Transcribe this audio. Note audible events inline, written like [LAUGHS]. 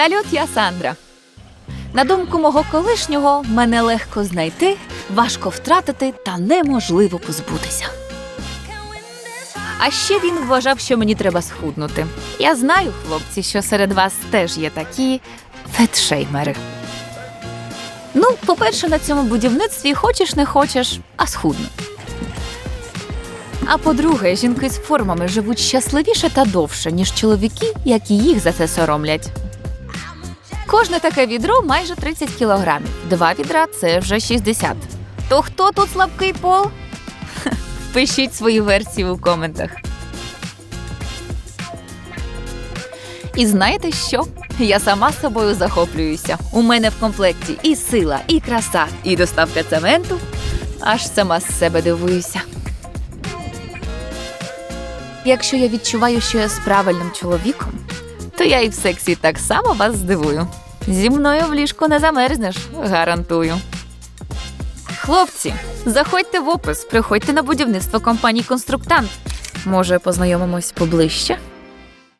Салют, я Сандра. На думку мого колишнього, мене легко знайти, важко втратити та неможливо позбутися. А ще він вважав, що мені треба схуднути. Я знаю, хлопці, що серед вас теж є такі фетшеймери. Ну, по-перше, на цьому будівництві хочеш не хочеш, а схудну. А по-друге, жінки з формами живуть щасливіше та довше, ніж чоловіки, які їх за це соромлять. Кожне таке відро майже 30 кілограмів. Два відра це вже 60. То хто тут слабкий пол? [LAUGHS] Пишіть свої версії у коментах. І знаєте що? Я сама собою захоплююся. У мене в комплекті і сила, і краса, і доставка цементу. Аж сама з себе дивуюся. Якщо я відчуваю, що я з правильним чоловіком, то я і в сексі так само вас здивую. Зі мною в ліжку не замерзнеш, гарантую. Хлопці, заходьте в опис, приходьте на будівництво компанії Конструктант. Може, познайомимось поближче?